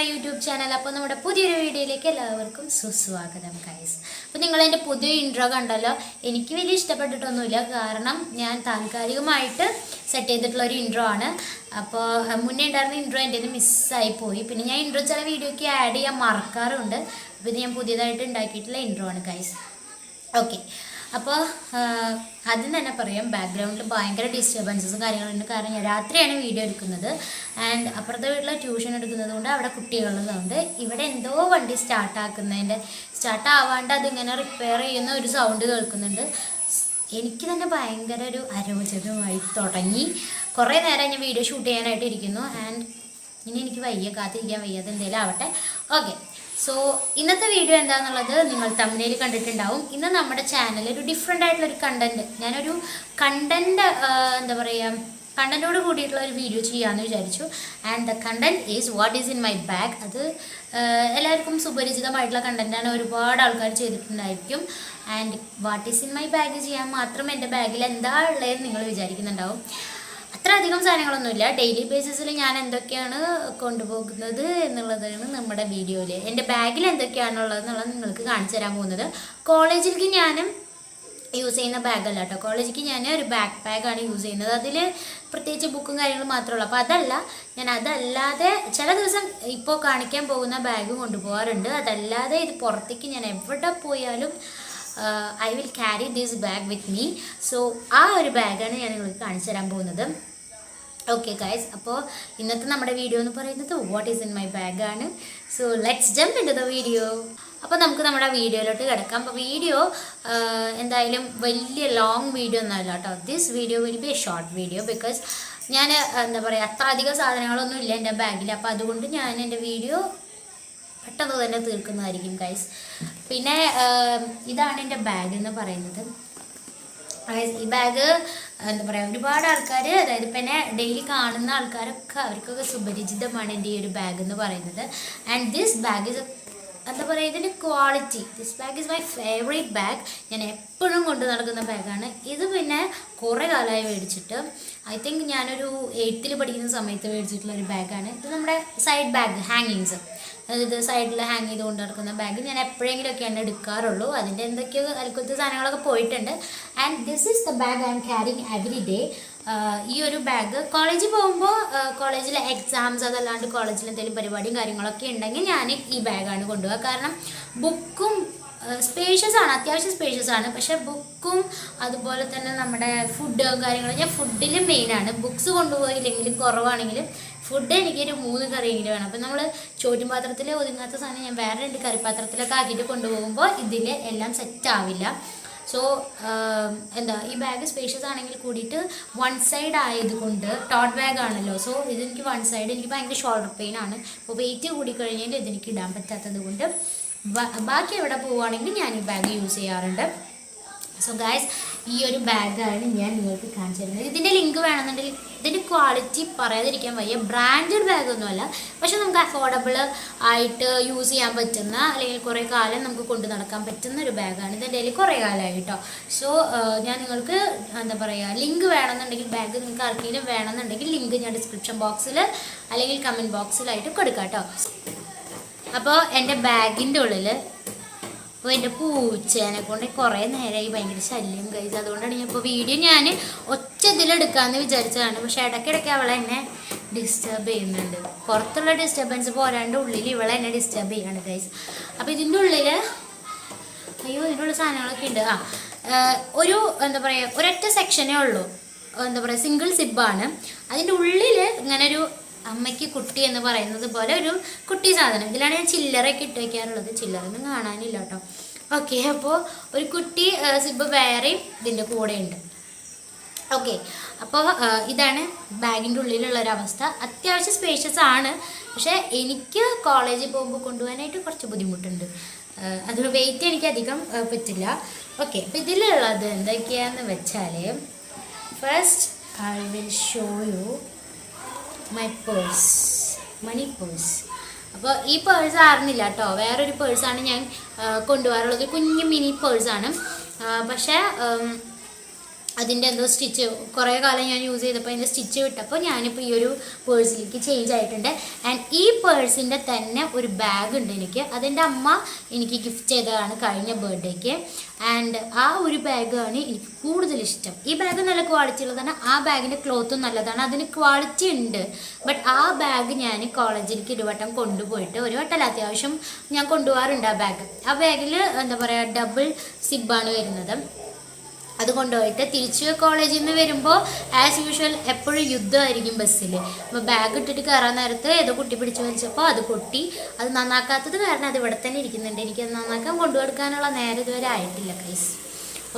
My YouTube channel. അപ്പോൾ നമ്മുടെ പുതിയൊരു വീഡിയോയിലേക്ക് എല്ലാവർക്കും സുസ്വാഗതം കൈസ് അപ്പോൾ നിങ്ങൾ എന്റെ പുതിയ ഇൻട്രോ കണ്ടല്ലോ. എനിക്ക് വലിയ ഇഷ്ടപ്പെട്ടിട്ടൊന്നുമില്ല. കാരണം ഞാൻ താൽക്കാലികമായിട്ട് സെറ്റ് ചെയ്തിട്ടുള്ള ഒരു ഇൻട്രോ ആണ്. അപ്പോൾ മുന്നേ ഉണ്ടായിരുന്ന ഇൻട്രോ എന്റെ മിസ്സായി പോയി. പിന്നെ ഞാൻ ഇൻട്രോ ചില വീഡിയോയ്ക്ക് ആഡ് ചെയ്യാൻ മറക്കാറുണ്ട്. അപ്പോൾ ഇത് ഞാൻ പുതിയതായിട്ട് ഉണ്ടാക്കിയിട്ടുള്ള ഇൻട്രോ ആണ് കൈസ് ഓക്കെ അപ്പോൾ ആദ്യം തന്നെ പറയാം ബാക്ക്ഗ്രൗണ്ടിൽ ഭയങ്കര ഡിസ്റ്റർബൻസസും കാര്യങ്ങളുണ്ട്. കാരണം ഞാൻ രാത്രിയാണ് വീഡിയോ എടുക്കുന്നത്. ആൻഡ് അപ്പുറത്തെ വീട്ടിൽ ട്യൂഷൻ എടുക്കുന്നത് കൊണ്ട് അവിടെ കുട്ടികളുള്ളതുകൊണ്ട് ഇവിടെ എന്തോ വണ്ടി സ്റ്റാർട്ടാക്കുന്നതിന്റെ സ്റ്റാർട്ടാവാണ്ട് അതിങ്ങനെ റിപ്പയർ ചെയ്യുന്ന ഒരു സൗണ്ട് കേൾക്കുന്നുണ്ട്. എനിക്ക് തന്നെ ഭയങ്കര ഒരു അരോചകമായി തുടങ്ങി. കുറേ നേരം ഞാൻ വീഡിയോ ഷൂട്ട് ചെയ്യാനായിട്ട് ഇരിക്കുന്നു ആൻഡ് ഇനി എനിക്ക് വയ്യ കാത്തിരിക്കാൻ വയ്യ എന്തെങ്കിലും ആവട്ടെ. ഓക്കെ സോ ഇന്നത്തെ വീഡിയോ എന്താണെന്നുള്ളത് നിങ്ങൾ തമ്മിൽ കണ്ടിട്ടുണ്ടാവും. ഇന്ന് നമ്മുടെ ചാനൽ ഒരു ഡിഫറെന്റ് ആയിട്ടുള്ള ഒരു കണ്ടന്റ് ഞാനൊരു കണ്ടന്റ് എന്താ പറയുക കണ്ടന്റോട് കൂടിയിട്ടുള്ള ഒരു വീഡിയോ ചെയ്യാമെന്ന് വിചാരിച്ചു. And the content is what is in my bag അത് എല്ലാവർക്കും സുപരിചിതമായിട്ടുള്ള കണ്ടന്റാണ് ഒരുപാട് ആൾക്കാർ ചെയ്തിട്ടുണ്ടായിരിക്കും. And what is in my bag ചെയ്യാൻ മാത്രം എന്റെ ബാഗിൽ എന്താ ഉള്ളതെന്ന് നിങ്ങൾ വിചാരിക്കുന്നുണ്ടാവും. അത്ര അധികം സാധനങ്ങളൊന്നുമില്ല. ഡെയിലി ബേസിസിൽ ഞാൻ എന്തൊക്കെയാണ് കൊണ്ടുപോകുന്നത് എന്നുള്ളതാണ് നമ്മുടെ വീഡിയോയിൽ എന്റെ ബാഗിൽ എന്തൊക്കെയാണുള്ളത് എന്നുള്ളത് നിങ്ങൾക്ക് കാണിച്ചു തരാൻ പോകുന്നത്. കോളേജിലേക്ക് ഞാനും യൂസ് ചെയ്യുന്ന ബാഗല്ല കേട്ടോ കോളേജിലേക്ക് ഞാൻ ഒരു ബാക്ക് ബാഗാണ് യൂസ് ചെയ്യുന്നത്. അതിൽ പ്രത്യേകിച്ച് ബുക്കും കാര്യങ്ങളും മാത്രമേ ഉള്ളൂ. അപ്പോൾ അതല്ല ഞാൻ അതല്ലാതെ ചില ദിവസം ഇപ്പോൾ കാണിക്കാൻ പോകുന്ന ബാഗ് കൊണ്ടുപോകാറുണ്ട്. അതല്ലാതെ ഇത് പുറത്തേക്ക് ഞാൻ എവിടെ പോയാലും I will carry this bag with me so ആ ഒരു ബാഗാണ് ഞാൻ നിങ്ങൾക്ക് കാണിച്ചു തരാൻ പോകുന്നത്. ഓക്കെ ഗൈസ് അപ്പോൾ ഇന്നത്തെ നമ്മുടെ വീഡിയോ എന്ന് പറയുന്നത് what is in my bag ആണ്. So let's jump in the video അപ്പോൾ നമുക്ക് നമ്മുടെ വീഡിയോയിലോട്ട് കിടക്കാം. അപ്പോൾ വീഡിയോ എന്തായാലും വലിയ ലോങ് വീഡിയോ ഒന്നുമല്ല കേട്ടോ. This video will be a short video because ഞാൻ എന്താ പറയുക അത്ര അധികം സാധനങ്ങളൊന്നും ഇല്ല എന്റെ ബാഗിൽ അപ്പോൾ അതുകൊണ്ട് ഞാൻ എന്റെ വീഡിയോ പെട്ടെന്ന് തന്നെ തീർക്കുന്നതായിരിക്കും ഗൈസ് പിന്നെ ഇതാണ് എന്റെ ബാഗ് എന്ന് പറയുന്നത്. ഈ ബാഗ് എന്താ പറയുക ഒരുപാട് ആൾക്കാർ അതായത് ഇപ്പം എന്നെ ഡെയിലി കാണുന്ന ആൾക്കാരൊക്കെ അവർക്കൊക്കെ സുപരിചിതമാണ് എന്റെ ഈ ഒരു ബാഗ് എന്ന് പറയുന്നത്. ആൻഡ് ദിസ് ബാഗ് ഇസ് എന്താ പറയുക ഇതിന്റെ quality this bag is my favourite bag ഞാൻ എപ്പോഴും കൊണ്ട് നടക്കുന്ന ബാഗാണ് ഇത് പിന്നെ കുറേ കാലമായി മേടിച്ചിട്ട് ഐ തിങ്ക് ഞാനൊരു എയ്ത്തിൽ പഠിക്കുന്ന സമയത്ത് മേടിച്ചിട്ടുള്ള ഒരു ബാഗാണ് ഇത് നമ്മുടെ സൈഡ് ബാഗ് ഹാങ്ങിങ്സ് അതായത് സൈഡിൽ ഹാങ് ചെയ്ത് കൊണ്ട് നടക്കുന്ന ബാഗ് ഞാൻ എപ്പോഴെങ്കിലുമൊക്കെയാണ് എടുക്കാറുള്ളൂ. അതിന്റെ എന്തൊക്കെയോ അൽക്കുലത്തെ സാധനങ്ങളൊക്കെ പോയിട്ടുണ്ട്. And this is the bag I am carrying every day ഈ ഒരു ബാഗ് കോളേജിൽ പോകുമ്പോൾ കോളേജിലെ എക്സാംസ് അതല്ലാണ്ട് കോളേജിൽ എന്തെങ്കിലും പരിപാടിയും കാര്യങ്ങളൊക്കെ ഉണ്ടെങ്കിൽ ഞാൻ ഈ ബാഗാണ് കൊണ്ടുപോകുക കാരണം ബുക്കും സ്പേഷ്യസ് ആണ് അത്യാവശ്യം സ്പേഷ്യസ് ആണ്. പക്ഷെ ബുക്കും അതുപോലെ തന്നെ നമ്മുടെ ഫുഡ് കാര്യങ്ങളും ഞാൻ ഫുഡിൽ മെയിനാണ് ബുക്സ് കൊണ്ടുപോയില്ലെങ്കിലും കുറവാണെങ്കിലും ഫുഡ് എനിക്കൊരു മൂന്ന് കറിയെങ്കിലും വേണം. അപ്പം നമ്മൾ ചോറ്റും പാത്രത്തിൽ ഒതുങ്ങാത്ത സാധനം ഞാൻ വേറെ രണ്ട് കറിപ്പാത്രത്തിലൊക്കെ ആക്കിയിട്ട് കൊണ്ടുപോകുമ്പോൾ ഇതിൽ എല്ലാം സെറ്റ് ആവില്ല. സോ എന്താ ഈ ബാഗ് സ്പേഷ്യസ് ആണെങ്കിൽ കൂടിയിട്ട് വൺ സൈഡ് ആയതുകൊണ്ട് ടോട്ട് ബാഗ് ആണല്ലോ. സോ ഇതെനിക്ക് വൺ സൈഡ് എനിക്ക് ഭയങ്കര ഷോൾഡർ പെയിൻ ആണ്. അപ്പോൾ വെയിറ്റ് കൂടി കഴിഞ്ഞാൽ ഇതെനിക്ക് ഇടാൻ പറ്റാത്തത് കൊണ്ട് ബാക്കി എവിടെ പോവുകയാണെങ്കിൽ ഞാൻ ഈ ബാഗ് യൂസ് ചെയ്യാറുണ്ട്. സോ ഗായ്സ് ഈ ഒരു ബാഗാണ് ഞാൻ നിങ്ങൾക്ക് കാണിച്ചു തരുന്നത്. ഇതിന്റെ ലിങ്ക് വേണമെന്നുണ്ടെങ്കിൽ ഇതിന്റെ ക്വാളിറ്റി പറയാതിരിക്കാൻ വയ്യ. ബ്രാൻഡഡ് ബാഗൊന്നുമല്ല പക്ഷെ നമുക്ക് അഫോർഡബിൾ ആയിട്ട് യൂസ് ചെയ്യാൻ പറ്റുന്ന അല്ലെങ്കിൽ കുറേ കാലം നമുക്ക് കൊണ്ടു നടക്കാൻ പറ്റുന്ന ഒരു ബാഗാണ്. ഇതിന്റെ കയ്യിൽ കുറേ കാലമായി കേട്ടോ സോ ഞാൻ നിങ്ങൾക്ക് എന്താ പറയുക ലിങ്ക് വേണമെന്നുണ്ടെങ്കിൽ ബാഗ് നിങ്ങൾക്ക് ആർക്കെങ്കിലും വേണമെന്നുണ്ടെങ്കിൽ ലിങ്ക് ഞാൻ ഡിസ്ക്രിപ്ഷൻ ബോക്സിൽ അല്ലെങ്കിൽ കമന്റ് ബോക്സിലായിട്ട് കൊടുക്കാം കേട്ടോ അപ്പോൾ എന്റെ ബാഗിന്റെ ഉള്ളിൽ അപ്പോൾ എന്റെ പൂച്ചേനെ കൊണ്ട് കുറേ നേരമായി ഭയങ്കര ശല്യം കഴിച്ചു അതുകൊണ്ടാണ് ഞാൻ ഇപ്പോൾ വീഡിയോ ഞാൻ ഒറ്റ ഇതിലെടുക്കാമെന്ന് വിചാരിച്ചതാണ്. പക്ഷേ ഇടയ്ക്കിടയ്ക്ക് അവളെ എന്നെ ഡിസ്റ്റർബ് ചെയ്യുന്നുണ്ട്. പുറത്തുള്ള ഡിസ്റ്റർബൻസ് പോരാണ്ട് ഉള്ളിൽ ഇവളെ എന്നെ ഡിസ്റ്റർബ് ചെയ്യാണ് ഗൈസ് അപ്പോൾ ഇതിന്റെ ഉള്ളിൽ അയ്യോ ഇതിനുള്ള സാധനങ്ങളൊക്കെ ഉണ്ട്. ആ ഒരു എന്താ പറയുക ഒരൊറ്റ സെക്ഷനേ ഉള്ളൂ. എന്താ പറയുക സിംഗിൾ സിബാണ് അതിന്റെ ഉള്ളിൽ ഇങ്ങനെ ഒരു അമ്മയ്ക്ക് കുട്ടി എന്ന് പറയുന്നത് പോലെ ഒരു കുട്ടി സാധനം. ഇതിലാണ് ഞാൻ ചില്ലറയൊക്കെ ഇട്ട് വയ്ക്കാറുള്ളത് ചില്ലറൊന്നും കാണാനില്ല കേട്ടോ. ഓക്കെ അപ്പോൾ ഒരു കുട്ടി സിബ് വേറെയും ഇതിന്റെ കൂടെ ഉണ്ട് ഓക്കെ അപ്പോൾ ഇതാണ് ബാഗിന്റെ ഉള്ളിലുള്ള ഒരു അവസ്ഥ. അത്യാവശ്യം സ്പേഷ്യസ് ആണ്. പക്ഷേ എനിക്ക് കോളേജിൽ പോകുമ്പോൾ കൊണ്ടുപോകാനായിട്ട് കുറച്ച് ബുദ്ധിമുട്ടുണ്ട്. അത് വെയിറ്റ് എനിക്ക് അധികം പറ്റില്ല. ഓക്കെ അപ്പോൾ ഇതിലുള്ളത് എന്തൊക്കെയാണെന്ന് വെച്ചാൽ first I will show you my purse money purse അപ്പോൾ ഈ പേഴ്സ് ആയിരുന്നില്ല കേട്ടോ വേറൊരു പേഴ്സാണ് ഞാൻ കൊണ്ടുപോകാറുള്ളത്. കുഞ്ഞു മിനി പേഴ്സാണ് പക്ഷേ അതിന്റെ എന്തോ സ്റ്റിച്ച് കുറേ കാലം ഞാൻ യൂസ് ചെയ്തപ്പോൾ അതിന്റെ സ്റ്റിച്ച് വിട്ടപ്പോൾ ഞാനിപ്പോൾ ഈ ഒരു പേഴ്സിലേക്ക് ചേഞ്ച് ആയിട്ടുണ്ട്. ആൻഡ് ഈ പേഴ്സിന്റെ തന്നെ ഒരു ബാഗ് ഉണ്ട് എനിക്ക്. അതെന്റെ അമ്മ എനിക്ക് ഗിഫ്റ്റ് ചെയ്തതാണ് കഴിഞ്ഞ ബർത്ത്ഡേക്ക് ആൻഡ് ആ ഒരു ബാഗാണ് എനിക്ക് കൂടുതൽ ഇഷ്ടം. ഈ ബാഗ് നല്ല ക്വാളിറ്റി ഉള്ളതാണ്. ആ ബാഗിന്റെ ക്ലോത്തും നല്ലതാണ്. അതിന് ക്വാളിറ്റി ഉണ്ട്. ബട്ട് ആ ബാഗ് ഞാൻ കോളേജിലേക്ക് ഒരു കൊണ്ടുപോയിട്ട് ഒരു വട്ടം വട്ടമല്ല അത്യാവശ്യം ഞാൻ കൊണ്ടുപോകാറുണ്ട് ആ ബാഗ് ആ ബാഗിൽ എന്താ പറയുക ഡബിൾ സിബാണ് വരുന്നത്. അത് കൊണ്ടുപോയിട്ട് തിരിച്ച് കോളേജിൽ നിന്ന് വരുമ്പോൾ ആസ് യൂഷ്വൽ എപ്പോഴും യുദ്ധമായിരിക്കും ബസ്സിൽ അപ്പോൾ ബാഗ് ഇട്ടിട്ട് കയറാൻ നേരത്ത് ഏതോ കുട്ടി പിടിച്ചു വലിച്ചപ്പോൾ അത് പൊട്ടി. അത് നന്നാക്കാത്തത് കാരണം അത് ഇവിടെ തന്നെ ഇരിക്കുന്നുണ്ട്. എനിക്ക് അത് നന്നാക്കാൻ കൊണ്ടുകൊടുക്കാനുള്ള നേരം ഇതുവരെ ആയിട്ടില്ല കൈസ്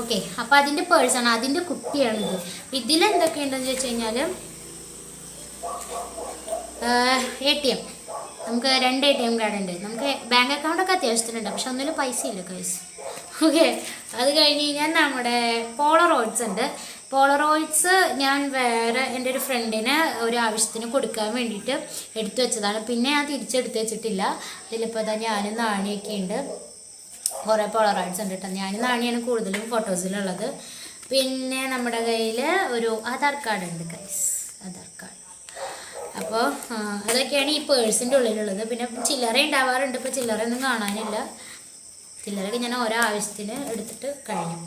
ഓക്കെ അപ്പോൾ അതിന്റെ പേഴ്സാണ് അതിന്റെ കുട്ടിയാണിത്. ഇതിലെന്തൊക്കെയുണ്ടെന്ന് ചോദിച്ചു കഴിഞ്ഞാൽ എ ടി എം നമുക്ക് രണ്ട് എ ടി എം കാർഡ് ഉണ്ട്. നമുക്ക് ബാങ്ക് അക്കൗണ്ടൊക്കെ അത്യാവശ്യത്തിനുണ്ട്. പക്ഷെ ഒന്നിലും പൈസ ഇല്ല കൈസ് ഓക്കെ. അത് കഴിഞ്ഞ് കഴിഞ്ഞാൽ നമ്മുടെ പോളറോയിഡ്സ് ഉണ്ട്. പോളറോയിഡ്സ് ഞാൻ വേറെ എന്റെ ഒരു ഫ്രണ്ടിന് ഒരു ആവശ്യത്തിന് കൊടുക്കാൻ വേണ്ടിയിട്ട് എടുത്തു വെച്ചതാണ്. പിന്നെ ഞാൻ തിരിച്ചെടുത്ത് വെച്ചിട്ടില്ല. അതിലിപ്പോൾ തന്നെ ഞാനും നാണിയൊക്കെ ഉണ്ട്. കുറേ പോളറോയിഡ്സ് ഉണ്ട് കേട്ടോ. ഞാനും നാണിയാണ് കൂടുതലും ഫോട്ടോസിലുള്ളത്. പിന്നെ നമ്മുടെ കയ്യിൽ ഒരു ആധാർ കാർഡ് ഉണ്ട് കൈസ് ആധാർ കാർഡ്. അപ്പോൾ അതൊക്കെയാണ് ഈ പേഴ്സിന്റെ ഉള്ളിലുള്ളത്. പിന്നെ ചില്ലറ ഉണ്ടാവാറുണ്ട്. ഇപ്പോൾ ചില്ലറയൊന്നും കാണാനില്ല. ചില്ലറയൊക്കെ ഞാൻ ഓരോ ആവശ്യത്തിന് എടുത്തിട്ട് കഴിഞ്ഞു.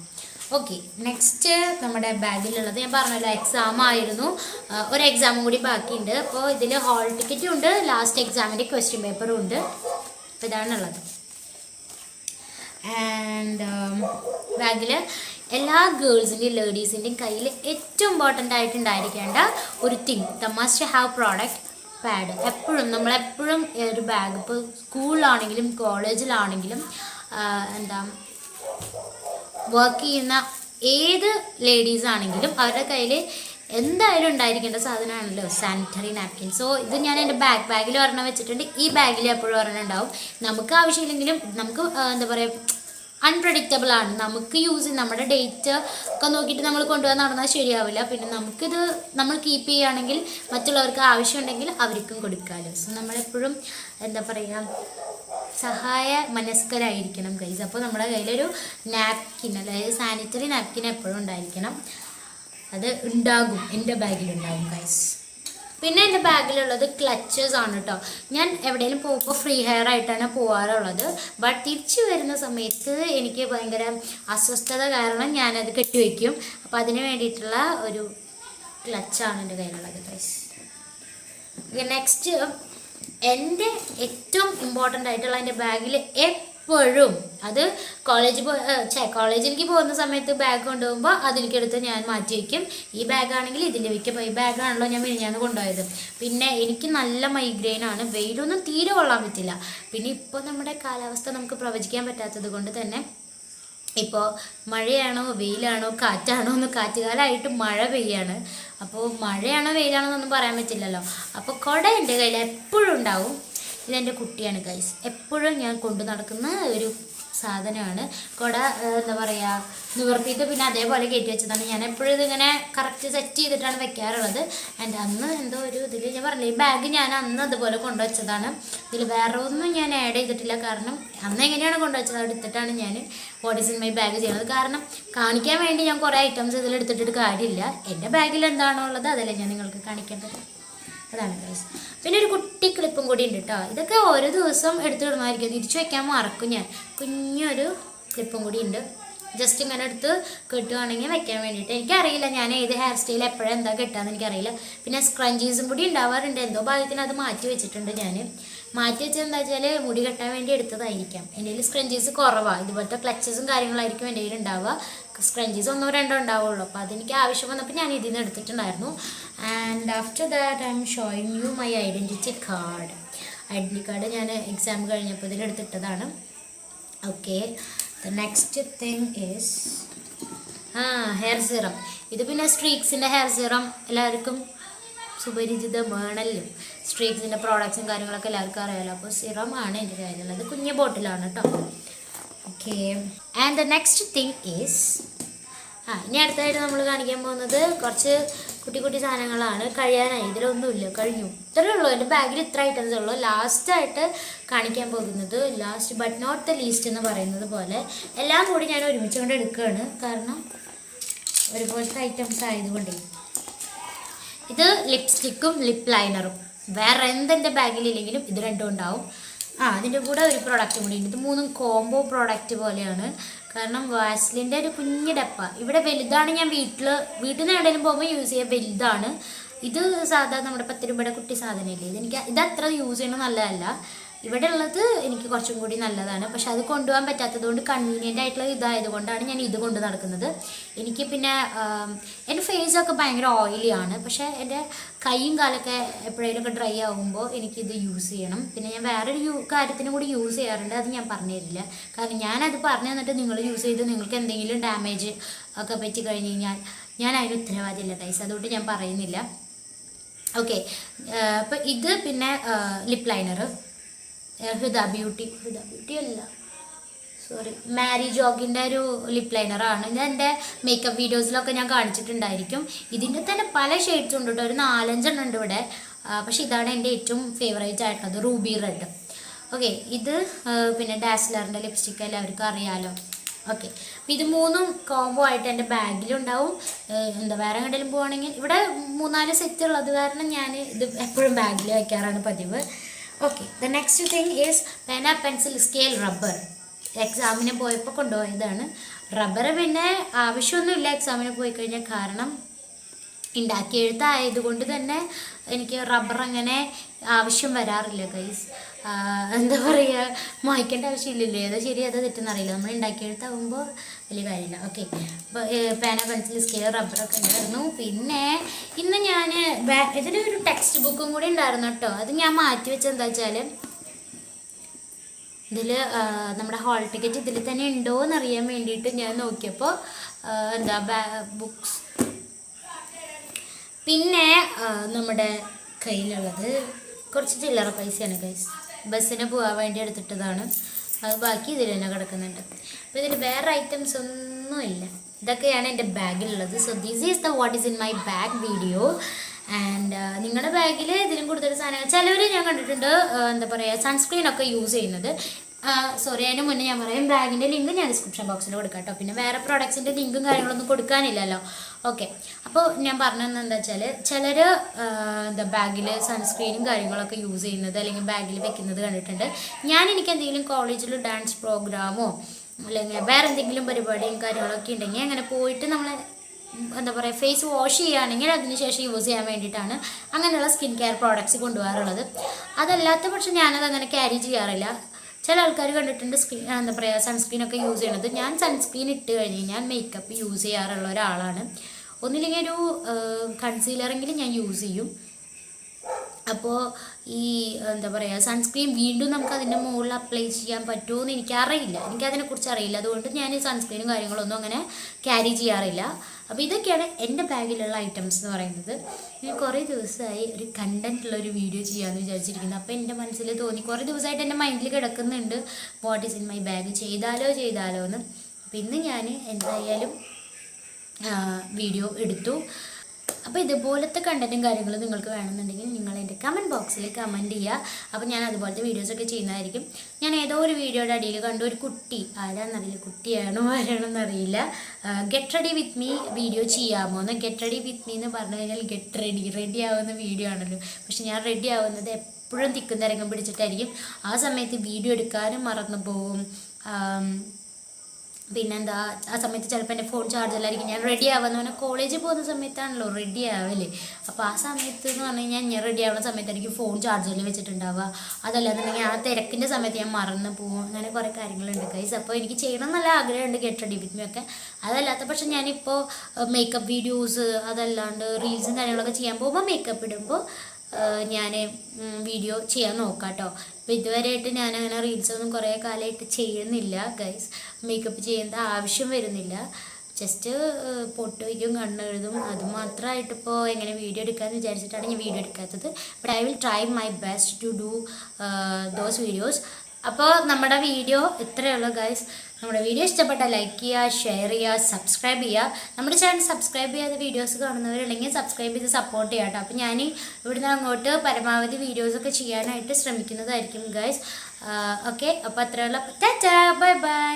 ഓക്കെ നെക്സ്റ്റ് നമ്മുടെ ബാഗിലുള്ളത് ഞാൻ പറഞ്ഞല്ലോ എക്സാം ആയിരുന്നു. ഒരു എക്സാമും കൂടി ബാക്കിയുണ്ട്. അപ്പോൾ ഇതിൽ ഹാൾ ടിക്കറ്റും ഉണ്ട് ലാസ്റ്റ് എക്സാമിന്റെ ക്വസ്റ്റ്യൻ പേപ്പറും ഉണ്ട്. അപ്പോൾ ഇതാണുള്ളത് ആൻഡ് ബാഗിൽ എല്ലാ ഗേൾസിന്റെയും ലേഡീസിന്റെയും കയ്യിൽ ഏറ്റവും ഇമ്പോർട്ടന്റ് ആയിട്ടുണ്ടായിരിക്കേണ്ട ഒരു thing the must have product pad എപ്പോഴും നമ്മളെപ്പോഴും ഒരു ബാഗ് ഇപ്പോൾ സ്കൂളിലാണെങ്കിലും കോളേജിലാണെങ്കിലും എന്താ വർക്ക് ചെയ്യുന്ന ഏത് ലേഡീസ് ആണെങ്കിലും അവരുടെ കയ്യിൽ എന്തായാലും ഉണ്ടായിരിക്കേണ്ട സാധനമാണല്ലോ സാനിറ്ററി നാപ്കിൻ സോ ഇത് ഞാൻ എന്റെ ബാക്ക് ബാഗിൽ ഒരെണ്ണം വെച്ചിട്ടുണ്ട്. ഈ ബാഗിൽ എപ്പോഴും ഒരെണ്ണം ഉണ്ടാവും. നമുക്ക് ആവശ്യമില്ലെങ്കിലും നമുക്ക് എന്താ പറയുക അൺപ്രഡിക്റ്റബിൾ ആണ്. നമുക്ക് യൂസ് നമ്മുടെ ഡേറ്റ് ഒക്കെ നോക്കിയിട്ട് നമ്മൾ കൊണ്ടുപോകാൻ നടന്നാൽ ശരിയാവില്ല. പിന്നെ നമുക്കിത് നമ്മൾ കീപ്പ് ചെയ്യുകയാണെങ്കിൽ മറ്റുള്ളവർക്ക് ആവശ്യമുണ്ടെങ്കിൽ അവർക്കും കൊടുക്കാമല്ലോ. സോ നമ്മളെപ്പോഴും എന്താ പറയുക സഹായ മനസ്കരായിരിക്കണം ഗൈസ് അപ്പോൾ നമ്മുടെ കയ്യിലൊരു നാപ്കിൻ അതായത് സാനിറ്ററി നാപ്കിൻ എപ്പോഴും ഉണ്ടായിരിക്കണം. അത് ഉണ്ടാകും എന്റെ ബാഗിലുണ്ടാകും ഗൈസ് പിന്നെ എന്റെ ബാഗിലുള്ളത് ക്ലച്ചസ് ആണ് കേട്ടോ ഞാൻ എവിടെയെങ്കിലും പോകുമ്പോൾ ഫ്രീ ഹെയർ ആയിട്ടാണ് പോകാറുള്ളത് ബട്ട് തിരിച്ചു വരുന്ന സമയത്ത് എനിക്ക് ഭയങ്കര അസ്വസ്ഥത കാരണം ഞാനത് കെട്ടിവെക്കും. അപ്പോൾ അതിന് വേണ്ടിയിട്ടുള്ള ഒരു ക്ലച്ചാണ് എന്റെ കയ്യിലുള്ളത് ഗൈസ് നെക്സ്റ്റ് എന്റെ ഏറ്റവും ഇമ്പോർട്ടന്റ് ആയിട്ടുള്ള എന്റെ ബാഗിൽ എപ്പോഴും അത് കോളേജ് പോ കോളേജിലേക്ക് പോകുന്ന സമയത്ത് ബാഗ് കൊണ്ടുപോകുമ്പോൾ അതിലേക്കെടുത്ത് ഞാൻ മാറ്റി വയ്ക്കും ഈ ബാഗാണെങ്കിൽ ഇതിന്റെ വയ്ക്കും ഈ ബാഗാണല്ലോ ഞാൻ മിനിഞ്ഞാന്ന് കൊണ്ടുപോയത്. പിന്നെ എനിക്ക് നല്ല മൈഗ്രെയിൻ ആണ്. വെയിലൊന്നും തീരെ കൊള്ളാൻ പറ്റില്ല. പിന്നെ ഇപ്പോൾ നമ്മുടെ കാലാവസ്ഥ നമുക്ക് പ്രവചിക്കാൻ പറ്റാത്തത് കൊണ്ട് തന്നെ ഇപ്പോൾ മഴയാണോ വെയിലാണോ കാറ്റാണോ എന്ന് കാറ്റുകാലമായിട്ട് മഴ പെയ്യാണ്. അപ്പോൾ മഴയാണോ വെയിലാണോ എന്നൊന്നും പറയാൻ പറ്റില്ലല്ലോ. അപ്പോൾ കുട എന്റെ കയ്യിൽ എപ്പോഴും ഉണ്ടാവും. ഇതെന്റെ കുട്ടിയാണ് ഗൈസ് എപ്പോഴും ഞാൻ കൊണ്ടു നടക്കുന്ന ഒരു സാധനമാണ്. കുട എന്താ പറയുക നിവർത്തിയിട്ട് പിന്നെ അതേപോലെ കയറ്റി വെച്ചതാണ്. ഞാൻ എപ്പോഴും ഇതിങ്ങനെ കറക്റ്റ് സെറ്റ് ചെയ്തിട്ടാണ് വെക്കാറുള്ളത്. ആൻഡ് അന്ന് എന്തോ ഒരു ഇതിൽ ഞാൻ പറഞ്ഞില്ല ഈ ബാഗ് ഞാൻ അന്ന് അതുപോലെ കൊണ്ടുവച്ചതാണ്. ഇതിൽ വേറെ ഒന്നും ഞാൻ ആഡ് ചെയ്തിട്ടില്ല. കാരണം അന്ന് എങ്ങനെയാണ് കൊണ്ടുവച്ചത്? എടുത്തിട്ടാണ് ഞാൻ ഇൻ മൈ ബാഗ് ചെയ്യുന്നത്. കാരണം കാണിക്കാൻ വേണ്ടി ഞാൻ കുറേ ഐറ്റംസ് ഇതിൽ എടുത്തിട്ടൊരു കാര്യമില്ല. എന്റെ ബാഗിൽ എന്താണോ ഉള്ളത് അതല്ലേ ഞാൻ നിങ്ങൾക്ക് കാണിക്കേണ്ടത്. അതാണ് ഗൈസ് പിന്നെ ഒരു കുട്ടി ക്ലിപ്പും കൂടി ഉണ്ട് കേട്ടോ ഇതൊക്കെ ഓരോ ദിവസം എടുത്തിടുമായിരിക്കും തിരിച്ചു വയ്ക്കാൻ മറക്കും ഞാൻ. കുഞ്ഞൊരു ക്ലിപ്പും കൂടി ഉണ്ട്. ജസ്റ്റ് ഇങ്ങനെ എടുത്ത് കെട്ടുവാണെങ്കിൽ വെക്കാൻ വേണ്ടിയിട്ട്. എനിക്കറിയില്ല ഞാൻ ഏത് ഹെയർ സ്റ്റൈൽ എപ്പോഴും എന്താ കെട്ടാന്ന് എനിക്കറിയില്ല. പിന്നെ സ്ക്രഞ്ചീസും കൂടി ഉണ്ടാവാറുണ്ട്. എന്തോ ഭാഗ്യത്തിന് അത് മാറ്റി വെച്ചിട്ടുണ്ട് ഞാൻ മാറ്റി വെച്ചത് എന്താ വെച്ചാൽ മുടി കെട്ടാൻ വേണ്ടി എടുത്തതായിരിക്കാം. എന്റെ കയ്യിൽ സ്ക്രഞ്ചീസ് കുറവാണ് ഇതുപോലത്തെ ക്ലച്ചസും കാര്യങ്ങളായിരിക്കും എന്റെ കയ്യിൽ ഉണ്ടാവുക. സ്ക്രഞ്ചീസ് ഒന്നോ രണ്ടോ ഉണ്ടാവുള്ളൂ. അപ്പോൾ അതെനിക്ക് ആവശ്യം വന്നപ്പോൾ ഞാൻ ഇതിൽ നിന്ന് എടുത്തിട്ടുണ്ടായിരുന്നു. And after that I am showing you my identity card identity card ഞാൻ എക്സാം കഴിഞ്ഞപ്പോൾ ഇതിൽ എടുത്തിട്ടതാണ്. Okay the next thing is uh hair serum ഇത് പിന്നെ സ്ട്രീക്സിന്റെ ഹെയർ സിറം എല്ലാവർക്കും സുപരിചിത സുപരിചിതമാണല്ലോ സ്ട്രീക്സിന്റെ പ്രോഡക്ട്സും കാര്യങ്ങളൊക്കെ എല്ലാവർക്കും അറിയാമല്ലോ അപ്പോൾ സിറമാണ് എന്റെ കയ്യിലുള്ളത്. കുഞ്ഞു ബോട്ടിലാണ് കേട്ടോ okay and the next thing is uh ഇനി അടുത്തായിട്ട് നമ്മൾ കാണിക്കാൻ പോകുന്നത് കുറച്ച് കുട്ടി കുട്ടി സാധനങ്ങളാണ്. കഴിയാനായി. ഇതിലൊന്നുമില്ല. കഴിഞ്ഞു. ഇത്രയേ ഉള്ളൂ. എന്റെ ബാഗിൽ ഇത്ര ഐറ്റംസ് ഉള്ളൂ. ലാസ്റ്റായിട്ട് കാണിക്കാൻ പോകുന്നത് last but not the least എന്ന് പറയുന്നത് പോലെ എല്ലാം കൂടി ഞാൻ ഒരുമിച്ച് കൊണ്ട് എടുക്കുകയാണ്. കാരണം ഒരുപോലത്തെ ഐറ്റംസ് ആയതുകൊണ്ടേ. ഇത് ലിപ്സ്റ്റിക്കും ലിപ് ലൈനറും വേറെ എന്തെന്റെ ബാഗിലില്ലെങ്കിലും ഇത് രണ്ടും ഉണ്ടാവും. ആ അതിന്റെ കൂടെ ഒരു പ്രോഡക്റ്റ് കൂടി ഉണ്ട്. ഇത് മൂന്നും കോംബോ പ്രോഡക്റ്റ് പോലെയാണ്. കാരണം വാസ്ലിന്റെ ഒരു കുഞ്ഞു ഡപ്പ. ഇവിടെ വലുതാണ് ഞാൻ വീട്ടിൽ വീട്ടിൽ നിന്ന് എവിടെയും പോകുമ്പോൾ യൂസ് ചെയ്യാൻ വലുതാണ്. ഇത് സാധാരണ നമ്മുടെ പത്ത് രൂപയുടെ കുട്ടി സാധനമില്ലേ ഇതെനിക്ക് ഇത് അത്ര യൂസ് ചെയ്യണം നല്ലതല്ല. ഇവിടെ ഉള്ളത് എനിക്ക് കുറച്ചും കൂടി നല്ലതാണ്. പക്ഷെ അത് കൊണ്ടുപോകാൻ പറ്റാത്തത് കൊണ്ട് കൺവീനിയന്റ് ആയിട്ടുള്ള ഇതായത് കൊണ്ടാണ് ഞാൻ ഇത് കൊണ്ട് നടക്കുന്നത്. എനിക്ക് പിന്നെ എന്റെ ഫേസൊക്കെ ഭയങ്കര ഓയിലിയാണ് പക്ഷേ എന്റെ കൈയും കാലൊക്കെ എപ്പോഴേലൊക്കെ ഡ്രൈ ആകുമ്പോൾ എനിക്കിത് യൂസ് ചെയ്യണം. പിന്നെ ഞാൻ വേറൊരു യൂ കാര്യത്തിനും കൂടി യൂസ് ചെയ്യാറുണ്ട്. അത് ഞാൻ പറഞ്ഞു തരില്ല. കാരണം ഞാനത് പറഞ്ഞു തന്നിട്ട് നിങ്ങൾ യൂസ് ചെയ്ത് നിങ്ങൾക്ക് എന്തെങ്കിലും ഡാമേജ് ഒക്കെ പറ്റി കഴിഞ്ഞ് കഴിഞ്ഞാൽ ഞാൻ അതിന് ഉത്തരവാദിയില്ല ഗൈസ് അതുകൊണ്ട് ഞാൻ പറയുന്നില്ല. ഓക്കെ അപ്പം ഇത് പിന്നെ lip liner Huda beauty Huda beauty അല്ല. സോറി മാരി ജോഗിന്റെ ഒരു ലിപ് ലൈനറാണ് ഞാൻ എന്റെ മേക്കപ്പ് വീഡിയോസിലൊക്കെ ഞാൻ കാണിച്ചിട്ടുണ്ടായിരിക്കും. ഇതിന്റെ തന്നെ പല ഷെയ്ഡ്സ് ഉണ്ട് കേട്ടോ ഒരു നാലഞ്ചെണ്ണം ഉണ്ട് ഇവിടെ. പക്ഷെ ഇതാണ് എന്റെ ഏറ്റവും ഫേവറേറ്റ് ആയിട്ടുള്ളത്. റൂബി റെഡ് ഓക്കെ ഇത് പിന്നെ ഡാസ്ലറിന്റെ ലിപ്സ്റ്റിക് എല്ലാവർക്കും അറിയാലോ. ഓക്കെ അപ്പം ഇത് മൂന്നും കോംബോ ആയിട്ട് എന്റെ ബാഗിലുണ്ടാവും എന്താ വേറെ എങ്ങോട്ടെങ്കിലും പോവുകയാണെങ്കിൽ ഇവിടെ മൂന്നാൽ സെറ്റ് ഉള്ളത് കാരണം ഞാൻ ഇത് എപ്പോഴും ബാഗിൽ വയ്ക്കാറാണ് പതിവ്. Okay the next thing is പേന പെൻസിൽ സ്കെയിൽ റബ്ബർ എക്സാമിന് പോയപ്പോൾ കൊണ്ടുപോയതാണ്. റബ്ബർ പിന്നെ ആവശ്യമൊന്നുമില്ല എക്സാമിന് പോയി കഴിഞ്ഞാൽ കാരണം ഉണ്ടാക്കിയെഴുത്തായതുകൊണ്ട് തന്നെ എനിക്ക് റബ്ബർ അങ്ങനെ ആവശ്യം വരാറില്ല ഗൈസ് എന്താ പറയുക മായ്ക്കേണ്ട ആവശ്യമില്ലല്ലോ. ഏതാ ശരി ഏതാ തെറ്റെന്നറിയില്ല. നമ്മൾ ഉണ്ടാക്കിയെടുത്താകുമ്പോൾ വലിയ കാര്യമില്ല. ഓക്കെ അപ്പോൾ പേന പെൻസിൽ സ്കെയിൽ റബ്ബറൊക്കെ ഉണ്ടായിരുന്നു. പിന്നെ ഇന്ന് ഞാൻ ഇതിലൊരു ടെക്സ്റ്റ് ബുക്കും കൂടി ഉണ്ടായിരുന്നു കേട്ടോ. അത് ഞാൻ മാറ്റി വെച്ചത് എന്താ വെച്ചാൽ ഇതിൽ നമ്മുടെ ഹോൾ ടിക്കറ്റ് ഇതിൽ തന്നെ ഉണ്ടോ എന്നറിയാൻ വേണ്ടിയിട്ട് ഞാൻ നോക്കിയപ്പോൾ എന്താ ബുക്സ് പിന്നെ നമ്മുടെ കയ്യിലുള്ളത് കുറച്ച് ചില്ലറ പൈസയാണ് ഗൈസ് ബസ്സിന് പോകാൻ വേണ്ടി എടുത്തിട്ടതാണ്. അത് ബാക്കി ഇതിൽ തന്നെ കിടക്കുന്നുണ്ട്. അപ്പോൾ ഇതിൽ വേറെ ഐറ്റംസ് ഒന്നുമില്ല. ഇതൊക്കെയാണ് എന്റെ ബാഗിലുള്ളത്. So this is the what is in my bag video and നിങ്ങളുടെ ബാഗിൽ ഇതിലും കൂടുതൽ സാധനങ്ങൾ. ചിലവർ ഞാൻ കണ്ടിട്ടുണ്ട് എന്താ പറയുക സൺസ്ക്രീൻ ഒക്കെ യൂസ് ചെയ്യുന്നത്. സോറി അതിന് മുന്നേ ഞാൻ പറയും ബാഗിന്റെ ലിങ്ക് ഞാൻ ഡിസ്ക്രിപ്ഷൻ ബോക്സിൽ കൊടുക്കാം കേട്ടോ പിന്നെ വേറെ പ്രോഡക്ട്സിന്റെ ലിങ്കും കാര്യങ്ങളൊന്നും കൊടുക്കാനില്ലല്ലോ. ഓക്കെ അപ്പോൾ ഞാൻ പറഞ്ഞത് എന്താ വെച്ചാൽ ചിലർ എന്താ ബാഗിൽ സൺസ്ക്രീനും കാര്യങ്ങളൊക്കെ യൂസ് ചെയ്യുന്നത് അല്ലെങ്കിൽ ബാഗിൽ വെക്കുന്നത് കണ്ടിട്ടുണ്ട്. ഞാൻ എനിക്ക് എന്തെങ്കിലും കോളേജിൽ ഡാൻസ് പ്രോഗ്രാമോ അല്ലെങ്കിൽ വേറെ എന്തെങ്കിലും പരിപാടിയും കാര്യങ്ങളൊക്കെ ഉണ്ടെങ്കിൽ അങ്ങനെ പോയിട്ട് നമ്മൾ എന്താ പറയുക ഫേസ് വാഷ് ചെയ്യുകയാണെങ്കിൽ അതിനുശേഷം യൂസ് ചെയ്യാൻ വേണ്ടിയിട്ടാണ് അങ്ങനെയുള്ള സ്കിൻ കെയർ പ്രോഡക്റ്റ്സ് കൊണ്ടുപോകാറുള്ളത്. അതല്ലാത്ത പക്ഷെ ഞാനത് അങ്ങനെ ക്യാരി ചെയ്യാറില്ല. ചില ആൾക്കാർ കണ്ടിട്ടുണ്ട് സ്ക്രീൻ എന്താ പറയുക സൺസ്ക്രീനൊക്കെ യൂസ് ചെയ്യണത് ഞാൻ സൺസ്ക്രീൻ ഇട്ട് കഴിഞ്ഞ് ഞാൻ മേക്കപ്പ് യൂസ് ചെയ്യാറുള്ള ഒരാളാണ്. ഒന്നില്ലെങ്കിൽ ഒരു കൺസീലറെങ്കിലും ഞാൻ യൂസ് ചെയ്യും. അപ്പോൾ ഈ എന്താ പറയുക സൺസ്ക്രീൻ വീണ്ടും നമുക്ക് അതിന്റെ മുകളിൽ അപ്ലൈ ചെയ്യാൻ പറ്റുമോ എന്ന് എനിക്കറിയില്ല. എനിക്കതിനെക്കുറിച്ച് അറിയില്ല. അതുകൊണ്ട് ഞാൻ സൺസ്ക്രീനും കാര്യങ്ങളൊന്നും അങ്ങനെ ക്യാരി ചെയ്യാറില്ല. അപ്പോൾ ഇതൊക്കെയാണ് എന്റെ ബാഗിലുള്ള ഐറ്റംസ് എന്ന് പറയുന്നത്. ഞാൻ കുറേ ദിവസമായി ഒരു കണ്ടന്റുള്ള ഒരു വീഡിയോ ചെയ്യാമെന്ന് വിചാരിച്ചിരിക്കുന്നത് അപ്പോൾ എന്റെ മനസ്സിൽ തോന്നി കുറേ ദിവസമായിട്ട് എന്റെ മൈൻഡിൽ കിടക്കുന്നുണ്ട്. What is in my bag ചെയ്താലോ ചെയ്താലോ എന്ന് അപ്പോൾ ഇന്ന് ഞാൻ എന്തായാലും വീഡിയോ എടുത്തു. അപ്പോൾ ഇതുപോലത്തെ കണ്ടന്റും കാര്യങ്ങളും നിങ്ങൾക്ക് വേണമെന്നുണ്ടെങ്കിൽ നിങ്ങൾ എന്റെ കമന്റ് ബോക്സിൽ കമന്റ് ചെയ്യുക അപ്പോൾ ഞാൻ അതുപോലത്തെ വീഡിയോസൊക്കെ ചെയ്യുന്നതായിരിക്കും. ഞാൻ ഏതോ ഒരു വീഡിയോയുടെ അടിയിൽ കണ്ട ഒരു കുട്ടി. ആരാന്നറിയില്ല കുട്ടിയാണോ ആരാണെന്നറിയില്ല get ready with me video ചെയ്യാമോ എന്ന്. ഗെറ്റ് റെഡി വിത്ത് മീ എന്ന് പറഞ്ഞു കഴിഞ്ഞാൽ ഗെറ്റ് റെഡി റെഡി ആവുന്ന വീഡിയോ ആണല്ലോ. പക്ഷെ ഞാൻ റെഡി ആവുന്നത് എപ്പോഴും തിക്കും തിരക്കും പിടിച്ചിട്ടായിരിക്കും. ആ സമയത്ത് വീഡിയോ എടുക്കാനും മറന്നു ആം, പിന്നെന്താ ആ സമയത്ത് ചിലപ്പോൾ എന്റെ ഫോൺ ചാർജിലായിരിക്കും ഞാൻ റെഡി ആവുന്ന. പറഞ്ഞാൽ കോളേജിൽ പോകുന്ന സമയത്താണല്ലോ റെഡി ആവല്ലേ അപ്പോൾ ആ സമയത്ത് എന്ന് പറഞ്ഞു കഴിഞ്ഞാൽ ഞാൻ റെഡി ആവുന്ന സമയത്തായിരിക്കും ഫോൺ ചാർജറിൽ വെച്ചിട്ടുണ്ടാവുക. അതല്ലാന്നുണ്ടെങ്കിൽ ആ തിരക്കിന്റെ സമയത്ത് ഞാൻ മറന്നു പോകും അങ്ങനെ കുറേ കാര്യങ്ങളുണ്ട് കൈസ് അപ്പോൾ എനിക്ക് ചെയ്യണം നല്ല ആഗ്രഹമുണ്ട് കേട്ടോ ഡിബിറ്റിനൊക്കെ അതല്ലാത്ത പക്ഷെ ഞാനിപ്പോൾ മേക്കപ്പ് വീഡിയോസ് അതല്ലാണ്ട് റീൽസും കാര്യങ്ങളൊക്കെ ചെയ്യാൻ പോകുമ്പോൾ മേക്കപ്പ് ഇടുമ്പോൾ ഞാൻ വീഡിയോ ചെയ്യാൻ നോക്കാം കേട്ടോ അപ്പോൾ ഇതുവരെയായിട്ട് ഞാൻ അങ്ങനെ റീൽസൊന്നും കുറേ കാലമായിട്ട് ചെയ്യുന്നില്ല ഗൈസ് മേക്കപ്പ് ചെയ്യേണ്ട ആവശ്യം വരുന്നില്ല. ജസ്റ്റ് പൊട്ട് വയ്ക്കും കണ്ണെഴുതും. എഴുതും മാത്രമായിട്ട് ഇപ്പോൾ എങ്ങനെ വീഡിയോ എടുക്കാമെന്ന് വിചാരിച്ചിട്ടാണ് ഞാൻ വീഡിയോ എടുക്കാത്തത്. But I will try my best to do those videos അപ്പോൾ നമ്മുടെ വീഡിയോ ഇത്രയേ ഉള്ളൂ ഗൈസ് നമ്മുടെ വീഡിയോ ഇഷ്ടപ്പെട്ട ലൈക്ക് ചെയ്യുക ഷെയർ ചെയ്യുക സബ്സ്ക്രൈബ് ചെയ്യുക. നമ്മുടെ ചാനൽ സബ്സ്ക്രൈബ് ചെയ്യാത്ത വീഡിയോസ് കാണുന്നവരുണ്ടെങ്കിൽ സബ്സ്ക്രൈബ് ചെയ്ത് സപ്പോർട്ട് ചെയ്യാം കേട്ടോ. അപ്പോൾ ഞാൻ ഇവിടുന്ന് അങ്ങോട്ട് പരമാവധി വീഡിയോസൊക്കെ ചെയ്യാനായിട്ട് ശ്രമിക്കുന്നതായിരിക്കും ഗൈസ് ഓക്കെ അപ്പോൾ അത്രയുള്ള ടാറ്റാ ബൈ ബൈ